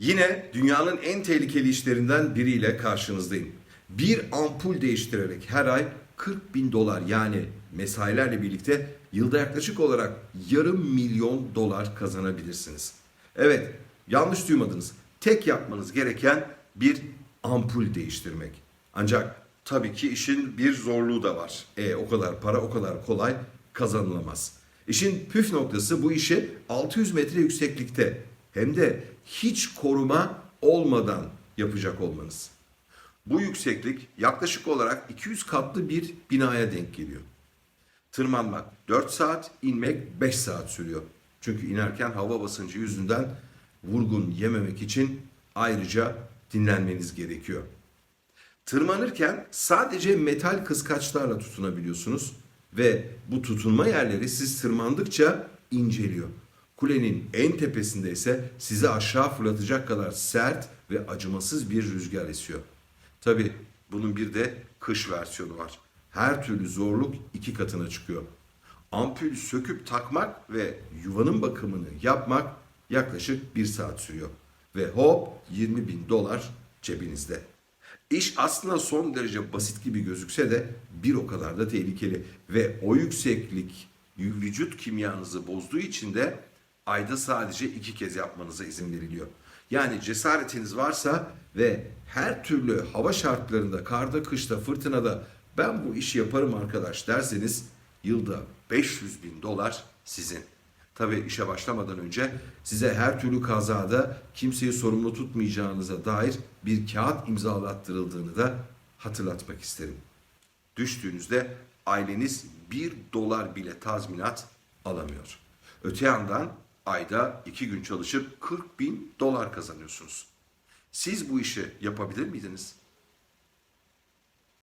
Yine dünyanın en tehlikeli işlerinden biriyle karşınızdayım. Bir ampul değiştirerek her ay 40 bin dolar yani mesailerle birlikte yılda yaklaşık olarak yarım milyon dolar kazanabilirsiniz. Evet yanlış duymadınız. Tek yapmanız gereken bir ampul değiştirmek. Ancak tabii ki işin bir zorluğu da var. E o kadar para o kadar kolay kazanılamaz. İşin püf noktası bu işi 600 metre yükseklikte hem de hiç koruma olmadan yapacak olmanız. Bu yükseklik yaklaşık olarak 200 katlı bir binaya denk geliyor. Tırmanmak 4 saat, inmek 5 saat sürüyor. Çünkü inerken hava basıncı yüzünden vurgun yememek için ayrıca dinlenmeniz gerekiyor. Tırmanırken sadece metal kıskaçlarla tutunabiliyorsunuz ve bu tutunma yerleri siz tırmandıkça inceliyor. Kulenin en tepesinde ise sizi aşağı fırlatacak kadar sert ve acımasız bir rüzgar esiyor. Tabi bunun bir de kış versiyonu var. Her türlü zorluk iki katına çıkıyor. Ampul söküp takmak ve yuvanın bakımını yapmak yaklaşık bir saat sürüyor. Ve hop 20 bin dolar cebinizde. İş aslında son derece basit gibi gözükse de bir o kadar da tehlikeli. Ve o yükseklik vücut kimyanızı bozduğu için de ayda sadece iki kez yapmanıza izin veriliyor. Yani cesaretiniz varsa ve her türlü hava şartlarında, karda, kışta, fırtınada ben bu işi yaparım arkadaş derseniz yılda 500 bin dolar sizin. Tabii işe başlamadan önce size her türlü kazada kimseyi sorumlu tutmayacağınıza dair bir kağıt imzalattırıldığını da hatırlatmak isterim. Düştüğünüzde aileniz bir dolar bile tazminat alamıyor. Öte yandan ayda iki gün çalışıp 40 bin dolar kazanıyorsunuz. Siz bu işi yapabilir miydiniz?